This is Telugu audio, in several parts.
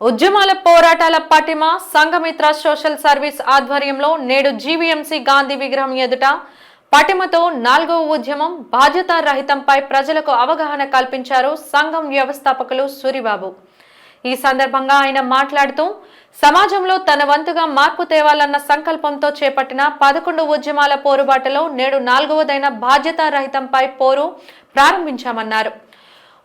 ఉద్యమాల పోరాటాల పటిమ సంఘమిత్ర సోషల్ సర్వీస్ ఆధ్వర్యంలో నేడు జీవీఎంసీ గాంధీ విగ్రహం ఎదుట పటిమతో నాలుగవ ఉద్యమం బాధ్యత రహితంపై ప్రజలకు అవగాహన కల్పించారు సంఘం వ్యవస్థాపకులు సూరిబాబు. ఈ సందర్భంగా ఆయన మాట్లాడుతూ సమాజంలో తన వంతుగా మార్పు తేవాలన్న సంకల్పంతో చేపట్టిన పదకొండు ఉద్యమాల పోరుబాటలో నేడు నాలుగవదైన బాధ్యత రహితంపై పోరు ప్రారంభించామన్నారు.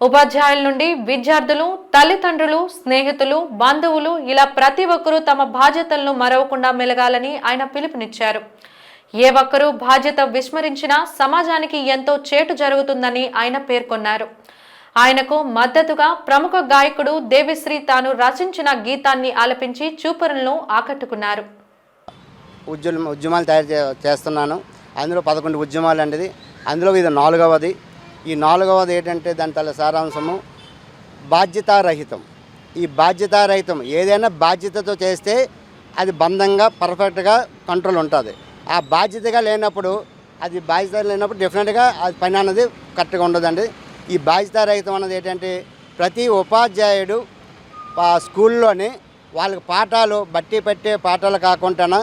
ఉపాధ్యాయుల నుండి విద్యార్థులు తల్లిదండ్రులు స్నేహితులు బంధువులు ఇలా ప్రతి ఒక్కరూ తమ బాధ్యతలను మరవకుండా మెలగాలని ఆయన పిలుపునిచ్చారు. ఏ ఒక్కరూ బాధ్యత విస్మరించినా సమాజానికి ఎంతో చేటు జరుగుతుందని ఆయన పేర్కొన్నారు. ఆయనకు మద్దతుగా ప్రముఖ గాయకుడు దేవిశ్రీ తాను రచించిన గీతాన్ని ఆలపించి చూపరులను ఆకట్టుకున్నారు. ఉద్యమ ఉద్యమాలు తయారు చేస్తున్నాను. అందులో పదకొండు ఉద్యమాలు అండి అందులో ఇది నాలుగవది. ఈ నాలుగవది ఏంటంటే దాని తల సారాంశము బాధ్యతారహితం. ఈ బాధ్యతారహితం ఏదైనా బాధ్యతతో చేస్తే అది బంధంగా పర్ఫెక్ట్గా కంట్రోల్ ఉంటుంది. ఆ బాధ్యతగా లేనప్పుడు అది బాధ్యత లేనప్పుడు డెఫినెట్గా అది పని అన్నది కరెక్ట్గా ఉండదండి. ఈ బాధ్యతారహితం అన్నది ఏంటంటే ప్రతి ఉపాధ్యాయుడు స్కూల్లోని వాళ్ళకి పాఠాలు బట్టి పెట్టే పాఠాలు కాకుండా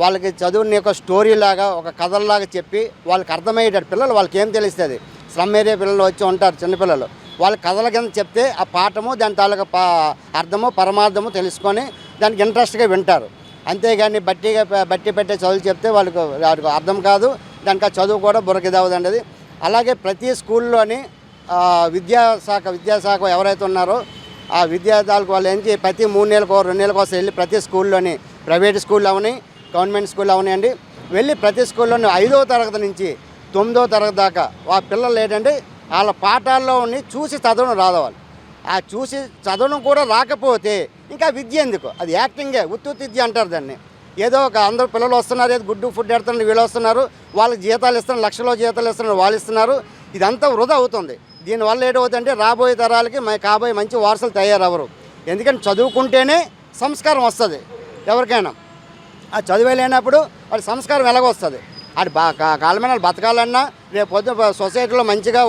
వాళ్ళకి చదువుని ఒక స్టోరీ లాగా ఒక కథల్లాగా చెప్పి వాళ్ళకి అర్థమయ్యేటట్టు పిల్లలు వాళ్ళకి ఏం తెలుస్తుంది? స్లమ్ ఏరియా పిల్లలు వచ్చి ఉంటారు చిన్నపిల్లలు. వాళ్ళ కథల కింద చెప్తే ఆ పాఠము దాని తాలూకా పా అర్థము పరమార్థము తెలుసుకొని దానికి ఇంట్రెస్ట్గా వింటారు. అంతేగాని బట్టిగా బట్టి పెట్టే చదువులు చెప్తే వాళ్ళకు వాళ్ళకు అర్థం కాదు. దానికి ఆ చదువు కూడా బురకిదవదండి అది అలాగే ప్రతి స్కూల్లోని విద్యాశాఖ విద్యాశాఖ ఎవరైతే ఉన్నారో ఆ విద్యార్థులకు వాళ్ళు ఏంటి ప్రతి మూడు నెలలకు రెండు నెలలకు వస్తే వెళ్ళి ప్రతి స్కూల్లోని ప్రైవేట్ స్కూల్ అవని గవర్నమెంట్ స్కూల్ అవనివ్వండి వెళ్ళి ప్రతి స్కూల్లోని ఐదవ తరగతి నుంచి తొమ్మిదో తరగతి దాకా ఆ పిల్లలు ఏంటంటే వాళ్ళ పాఠాల్లో ఉండి చూసి చదవడం రాదు వాళ్ళు. ఆ చూసి చదవడం కూడా రాకపోతే ఇంకా విద్య ఎందుకు? అది యాక్టింగే ఉత్తుత్తి విద్య అంటారు దాన్ని. ఏదో ఒక అందరు పిల్లలు వస్తున్నారు ఏదో గుడ్డు ఫుడ్ ఎడుతున్నారు వీళ్ళు వస్తున్నారు వాళ్ళకి జీతాలు ఇస్తున్నారు లక్షలో జీతాలు ఇస్తున్నారు వాళ్ళు ఇస్తున్నారు ఇదంతా వృధా అవుతుంది. దీనివల్ల ఏంటవుతుందంటే రాబోయే తరాలకి కాబోయే మంచి వారసులు తయారవరు ఎందుకంటే చదువుకుంటేనే సంస్కారం వస్తుంది ఎవరికైనా. ఆ చదువే లేనప్పుడు వాళ్ళ సంస్కారం ఎలాగొస్తుంది అది బా కా- కాలమైన బతకాలన్నా రేపు పొద్దున సొసైటీలో మంచిగా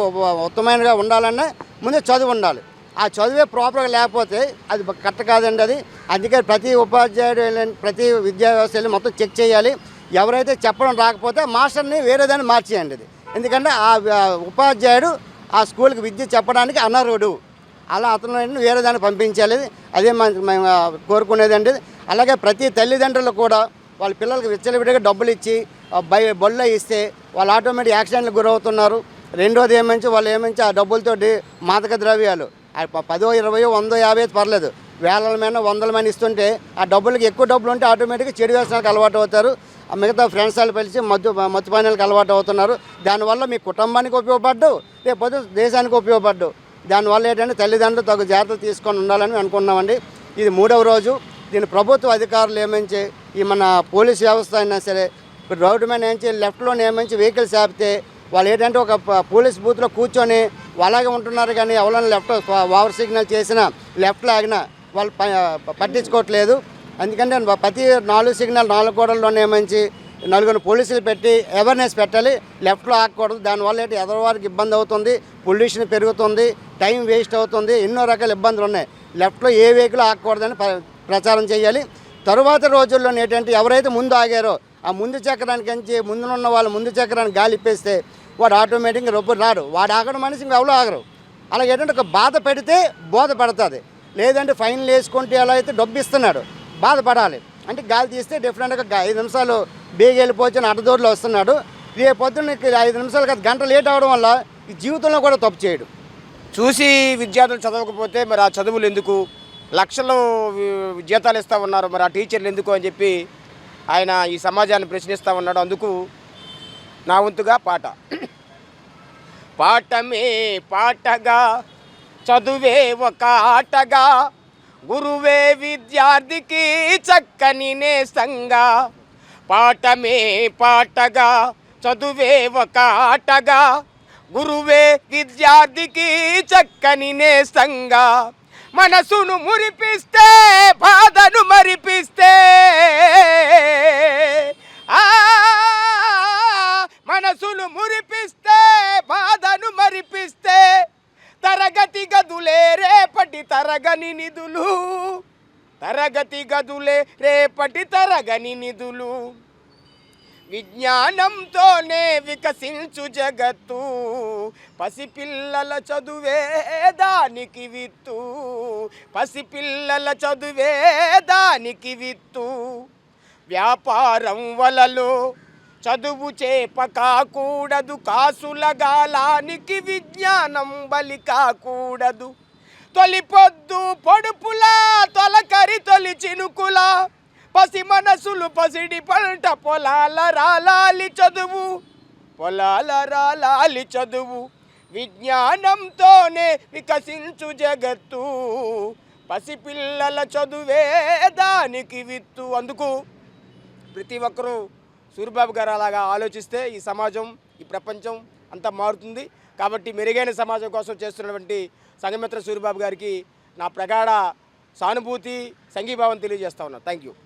ఉత్తమైనగా ఉండాలన్నా ముందు చదువు ఉండాలి. ఆ చదువే ప్రాపర్గా లేకపోతే అది కరెక్ట్ కాదండి అది. అందుకే ప్రతి ఉపాధ్యాయుడు ప్రతి విద్యా వ్యవస్థ మొత్తం చెక్ చేయాలి. ఎవరైతే చెప్పడం రాకపోతే మాస్టర్ని వేరే దాన్ని మార్చేయండి అది ఎందుకంటే ఆ ఉపాధ్యాయుడు ఆ స్కూల్కి విద్య చెప్పడానికి అనర్హుడు. అలా అతను వేరే దాన్ని పంపించాలి. అదే మేము కోరుకునేదండి. అలాగే ప్రతి తల్లిదండ్రులు కూడా వాళ్ళ పిల్లలకి విచ్చలవిడిగా డబ్బులు ఇచ్చి బై బొల్ల ఇస్తే వాళ్ళు ఆటోమేటిక్ యాక్సిడెంట్లకు గురవుతున్నారు. రెండోది ఏమంచి వాళ్ళు ఏమంచి ఆ డబ్బులతోటి మాదక ద్రవ్యాలు పదో ఇరవయో వందో యాభై పర్లేదు. వేల మీద వందల మీద ఇస్తుంటే ఆ డబ్బులకి ఎక్కువ డబ్బులు ఉంటే ఆటోమేటిక్గా చెడు వ్యసనాలకు అలవాటు అవుతారు. ఆ మిగతా ఫ్రెండ్స్ వాళ్ళు పిలిచి మద్దు మత్తు పానీయాలకు అలవాటు అవుతున్నారు. దానివల్ల మీ కుటుంబానికి ఉపయోగపడ్డు లేకపోతే దేశానికి ఉపయోగపడ్డు. దానివల్ల ఏంటంటే తల్లిదండ్రులు తగు జాగ్రత్త తీసుకొని ఉండాలని అనుకున్నామండి ఇది మూడవ రోజు. దీని ప్రభుత్వ అధికారులు ఏమించి ఈ మన పోలీస్ వ్యవస్థ అయినా సరే ఇప్పుడు రోడ్డు మీద ఏమించి లెఫ్ట్లో ఏమించి వెహికల్స్ ఆపితే వాళ్ళు ఏంటంటే ఒక పోలీస్ బూత్లో కూర్చొని అలాగే ఉంటున్నారు కానీ ఎవరైనా లెఫ్ట్ ఓవర్ సిగ్నల్ చేసినా లెఫ్ట్లో ఆగినా వాళ్ళు ప- పట్టించుకోవట్లేదు. అందుకంటే ప్రతి నాలుగు సిగ్నల్ నాలుగు గోడల్లోనే మంచి నలుగురు పోలీసులు పెట్టి అవేర్నెస్ పెట్టాలి. లెఫ్ట్లో ఆకూడదు దానివల్ల ఏంటి? ఎదరవారికి ఇబ్బంది అవుతుంది పొల్యూషన్ పెరుగుతుంది టైం వేస్ట్ అవుతుంది ఎన్నో రకాల ఇబ్బందులు ఉన్నాయి. లెఫ్ట్లో ఏ వెహికల్ ఆకూడదని ప్రచారం చేయాలి. తరువాత రోజుల్లో ఏంటంటే ఎవరైతే ముందు ఆగారో ఆ ముందు చక్రానికి ఎంచి ముందునున్న వాళ్ళు ముందు చక్రానికి గాలి ఇప్పేస్తే వాడు ఆటోమేటిక్గా రొబ్బు రాడు. వాడు ఆగడం మనిషి ఇంకా ఎవరు ఆగరు. అలాగే ఏంటంటే ఒక బాధ పెడితే బోధ పడుతుంది. లేదంటే ఫైన్లు వేసుకుంటే ఎలా అయితే డబ్బు ఇస్తున్నాడు. బాధపడాలి. అంటే గాలి తీస్తే డిఫరెంట్గా ఐదు నిమిషాలు బేగి వెళ్ళిపోవచ్చు అడ్డదోడులో వస్తున్నాడు. రేపు పొద్దున్న ఐదు నిమిషాలు కాదు గంట లేట్ అవడం వల్ల ఈ జీవితంలో కూడా తప్పు చేయడు. చూసి విద్యార్థులు చదవకపోతే మరి ఆ చదువులు ఎందుకు? లక్షలు జీతాలు ఇస్తా ఉన్నారు. మరి ఆ టీచర్లు ఎందుకు అని చెప్పి ఆయన ఈ సమాజాన్ని ప్రశ్నిస్తూ ఉన్నాడు. అందుకు నా వంతుగా పాట. పాఠమే పాటగా చదువే ఒక ఆటగా గురువే విద్యార్థికి చక్కని నేసంగా పాఠమే పాటగా చదువే ఒక ఆటగా గురువే విద్యార్థికి చక్కని నేసంగా మనసును మురిపిస్తే బాధను మరిపిస్తే. మనసును మురిపిస్తే బాధను మరిపిస్తే. తరగతి గదులే రేపటి తరగని నిధులు. తరగతి గదులే రేపటి తరగని నిధులు. విజ్ఞానంతోనే వికసించు జగత్తు. పసిపిల్లల చదువే దానికి విత్తు. పసిపిల్లల చదువే దానికి విత్తు. వ్యాపారం వలలో చదువు చేప కాకూడదు కాసుల గాలానికి విజ్ఞానం బలి కాకూడదు. తొలిపొద్దు పొడుపులా తొలకరి తొలి చినుకులా. పసి మనసులు పసిడి పంట పొలాల రాలాలి చదువు. పొలాల రాలాలి చదువు. విజ్ఞానంతోనే వికసించు జగత్తు. పసిపిల్లల చదువే దానికి విత్తు. అందుకు ప్రతి ఒక్కరూ సూర్యబాబు గారు అలాగా ఆలోచిస్తే ఈ సమాజం ఈ ప్రపంచం అంతా మారుతుంది. కాబట్టి మెరుగైన సమాజం కోసం చేస్తున్నటువంటి సంగమిత్ర సూర్యబాబు గారికి నా ప్రగాఢ సానుభూతి సంఘీభావం తెలియజేస్తా ఉన్నా. Thank you